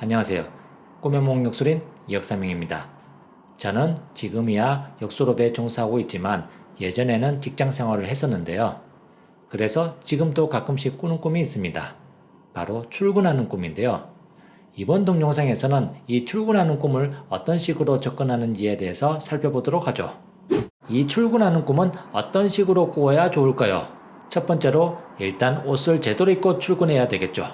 안녕하세요. 꿈의 목욕술인 이혁삼명입니다. 저는 지금이야 역수롭에 종사하고 있지만 예전에는 직장 생활을 했었는데요. 그래서 지금도 가끔씩 꾸는 꿈이 있습니다. 바로 출근하는 꿈인데요. 이번 동영상에서는 이 출근하는 꿈을 어떤 식으로 접근하는지에 대해서 살펴보도록 하죠. 이 출근하는 꿈은 어떤 식으로 꾸어야 좋을까요? 첫 번째로 일단 옷을 제대로 입고 출근해야 되겠죠.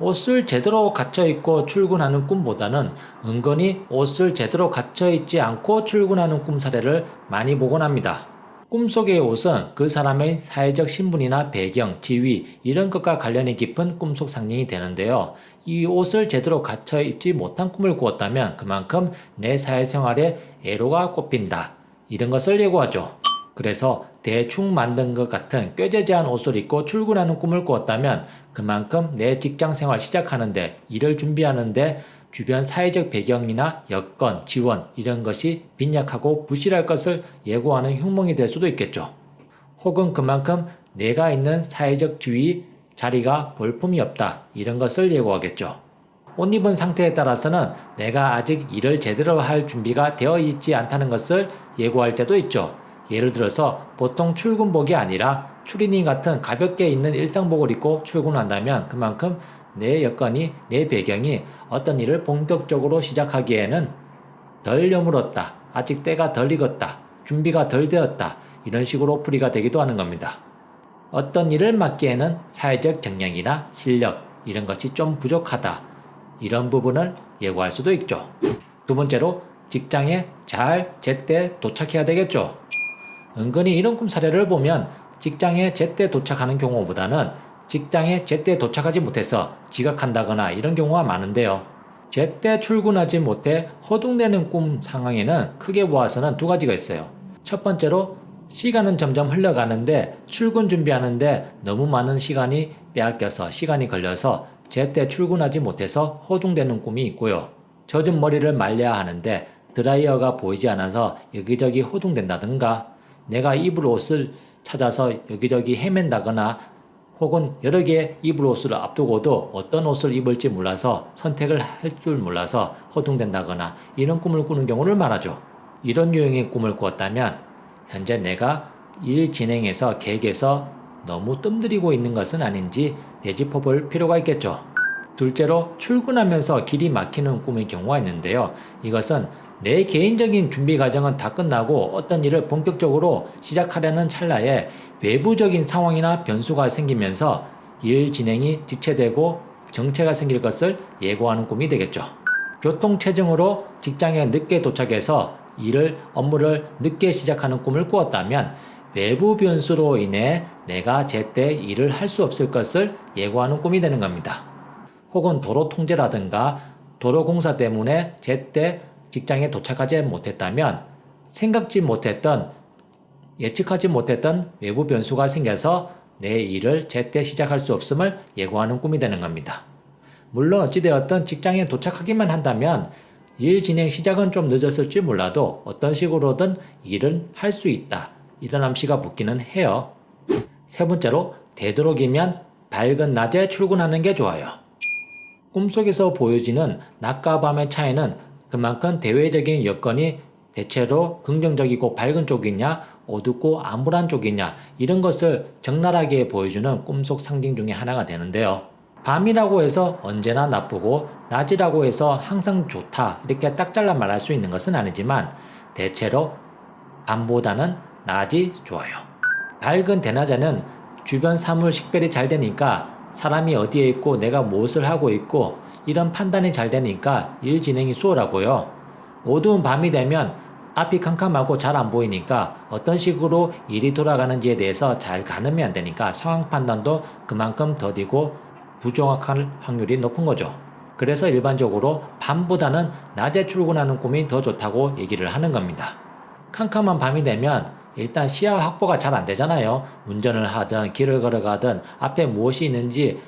옷을 제대로 갖춰 입고 출근하는 꿈보다는 은근히 옷을 제대로 갖춰 입지 않고 출근하는 꿈 사례를 많이 보곤 합니다. 꿈속의 옷은 그 사람의 사회적 신분이나 배경, 지위 이런 것과 관련이 깊은 꿈속 상징이 되는데요. 이 옷을 제대로 갖춰 입지 못한 꿈을 꾸었다면 그만큼 내 사회생활에 애로가 꼽힌다. 이런 것을 예고하죠. 그래서 대충 만든 것 같은 꾀재재한 옷을 입고 출근하는 꿈을 꾸었다면 그만큼 내 직장 생활 시작하는데 일을 준비하는데 주변 사회적 배경이나 여건, 지원 이런 것이 빈약하고 부실할 것을 예고하는 흉몽이 될 수도 있겠죠. 혹은 그만큼 내가 있는 사회적 지위, 자리가 볼품이 없다 이런 것을 예고하겠죠. 옷 입은 상태에 따라서는 내가 아직 일을 제대로 할 준비가 되어 있지 않다는 것을 예고할 때도 있죠. 예를 들어서 보통 출근복이 아니라 추리닝 같은 가볍게 입는 일상복을 입고 출근한다면 그만큼 내 여건이 내 배경이 어떤 일을 본격적으로 시작하기에는 덜 여물었다. 아직 때가 덜 익었다. 준비가 덜 되었다. 이런 식으로 풀이가 되기도 하는 겁니다. 어떤 일을 맡기에는 사회적 경력이나 실력 이런 것이 좀 부족하다. 이런 부분을 예고할 수도 있죠. 두 번째로 직장에 잘 제때 도착해야 되겠죠. 은근히 이런 꿈 사례를 보면 직장에 제때 도착하는 경우보다는 직장에 제때 도착하지 못해서 지각한다거나 이런 경우가 많은데요. 제때 출근하지 못해 허둥대는 꿈 상황에는 크게 보아서는 두 가지가 있어요. 첫 번째로 시간은 점점 흘러가는데 출근 준비하는데 너무 많은 시간이 빼앗겨서 시간이 걸려서 제때 출근하지 못해서 허둥대는 꿈이 있고요. 젖은 머리를 말려야 하는데 드라이어가 보이지 않아서 여기저기 허둥댄다든가 내가 입을 옷을 찾아서 여기저기 헤맨다거나 혹은 여러 개의 입을 옷을 앞두고도 어떤 옷을 입을지 몰라서 선택을 할 줄 몰라서 허둥댄다거나 이런 꿈을 꾸는 경우를 말하죠. 이런 유형의 꿈을 꾸었다면 현재 내가 일 진행에서 계획에서 너무 뜸들이고 있는 것은 아닌지 되짚어 볼 필요가 있겠죠. 둘째로 출근하면서 길이 막히는 꿈의 경우가 있는데요. 이것은 내 개인적인 준비 과정은 다 끝나고 어떤 일을 본격적으로 시작하려는 찰나에 외부적인 상황이나 변수가 생기면서 일 진행이 지체되고 정체가 생길 것을 예고하는 꿈이 되겠죠. 교통체증으로 직장에 늦게 도착해서 일을, 업무를 늦게 시작하는 꿈을 꾸었다면 외부 변수로 인해 내가 제때 일을 할 수 없을 것을 예고하는 꿈이 되는 겁니다. 혹은 도로 통제라든가 도로 공사 때문에 제때 직장에 도착하지 못했다면 생각지 못했던 예측하지 못했던 외부 변수가 생겨서 내 일을 제때 시작할 수 없음을 예고하는 꿈이 되는 겁니다. 물론 어찌되었든 직장에 도착하기만 한다면 일 진행 시작은 좀 늦었을지 몰라도 어떤 식으로든 일은 할 수 있다. 이런 암시가 붙기는 해요. 세 번째로 되도록이면 밝은 낮에 출근하는 게 좋아요. 꿈속에서 보여지는 낮과 밤의 차이는 그만큼 대외적인 여건이 대체로 긍정적이고 밝은 쪽이냐 어둡고 암울한 쪽이냐 이런 것을 적나라하게 보여주는 꿈속 상징 중에 하나가 되는데요. 밤이라고 해서 언제나 나쁘고 낮이라고 해서 항상 좋다 이렇게 딱 잘라 말할 수 있는 것은 아니지만 대체로 밤보다는 낮이 좋아요. 밝은 대낮에는 주변 사물 식별이 잘 되니까 사람이 어디에 있고 내가 무엇을 하고 있고 이런 판단이 잘 되니까 일 진행이 수월하고요. 어두운 밤이 되면 앞이 캄캄하고 잘 안 보이니까 어떤 식으로 일이 돌아가는지에 대해서 잘 가늠이 안 되니까 상황 판단도 그만큼 더디고 부정확할 확률이 높은 거죠. 그래서 일반적으로 밤보다는 낮에 출근하는 꿈이 더 좋다고 얘기를 하는 겁니다. 캄캄한 밤이 되면 일단 시야 확보가 잘 안 되잖아요. 운전을 하든 길을 걸어가든 앞에 무엇이 있는지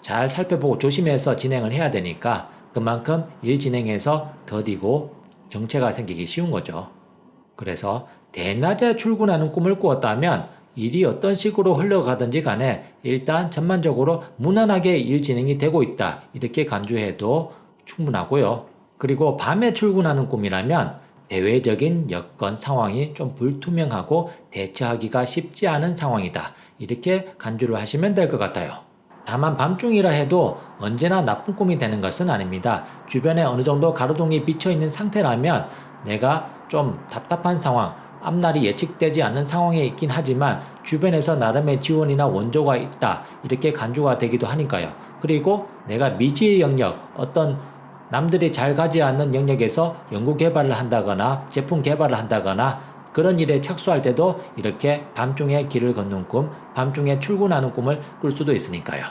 잘 살펴보고 조심해서 진행을 해야 되니까 그만큼 일 진행해서 더디고 정체가 생기기 쉬운 거죠. 그래서 대낮에 출근하는 꿈을 꾸었다면 일이 어떤 식으로 흘러가든지 간에 일단 전반적으로 무난하게 일 진행이 되고 있다. 이렇게 간주해도 충분하고요. 그리고 밤에 출근하는 꿈이라면 대외적인 여건 상황이 좀 불투명하고 대처하기가 쉽지 않은 상황이다. 이렇게 간주를 하시면 될 것 같아요. 다만 밤중이라 해도 언제나 나쁜 꿈이 되는 것은 아닙니다. 주변에 어느 정도 가로등이 비쳐 있는 상태라면 내가 좀 답답한 상황, 앞날이 예측되지 않는 상황에 있긴 하지만 주변에서 나름의 지원이나 원조가 있다. 이렇게 간주가 되기도 하니까요. 그리고 내가 미지의 영역, 어떤 남들이 잘 가지 않는 영역에서 연구 개발을 한다거나 제품 개발을 한다거나 그런 일에 착수할 때도 이렇게 밤중에 길을 걷는 꿈, 밤중에 출근하는 꿈을 꿀 수도 있으니까요.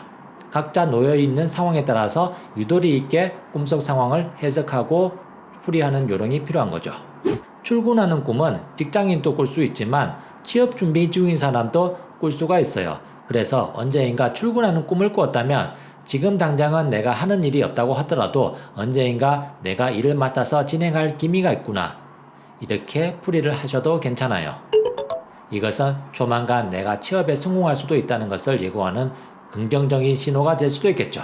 각자 놓여 있는 상황에 따라서 유도리 있게 꿈속 상황을 해석하고 풀이하는 요령이 필요한 거죠. 출근하는 꿈은 직장인도 꿀 수 있지만 취업 준비 중인 사람도 꿀 수가 있어요. 그래서 언제인가 출근하는 꿈을 꾸었다면 지금 당장은 내가 하는 일이 없다고 하더라도 언제인가 내가 일을 맡아서 진행할 기미가 있구나. 이렇게 풀이를 하셔도 괜찮아요. 이것은 조만간 내가 취업에 성공할 수도 있다는 것을 예고하는 긍정적인 신호가 될 수도 있겠죠.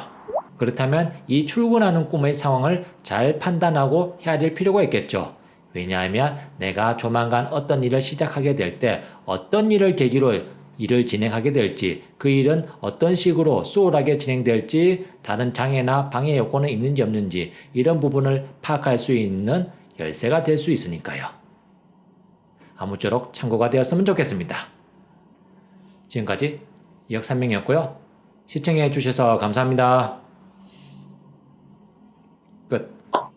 그렇다면 이 출근하는 꿈의 상황을 잘 판단하고 헤아릴 필요가 있겠죠. 왜냐하면 내가 조만간 어떤 일을 시작하게 될 때 어떤 일을 계기로 일을 진행하게 될지 그 일은 어떤 식으로 수월하게 진행될지 다른 장애나 방해 요건은 있는지 없는지 이런 부분을 파악할 수 있는 열쇠가 될 수 있으니까요. 아무쪼록 참고가 되었으면 좋겠습니다. 지금까지 이혁삼명이었고요. 시청해 주셔서 감사합니다.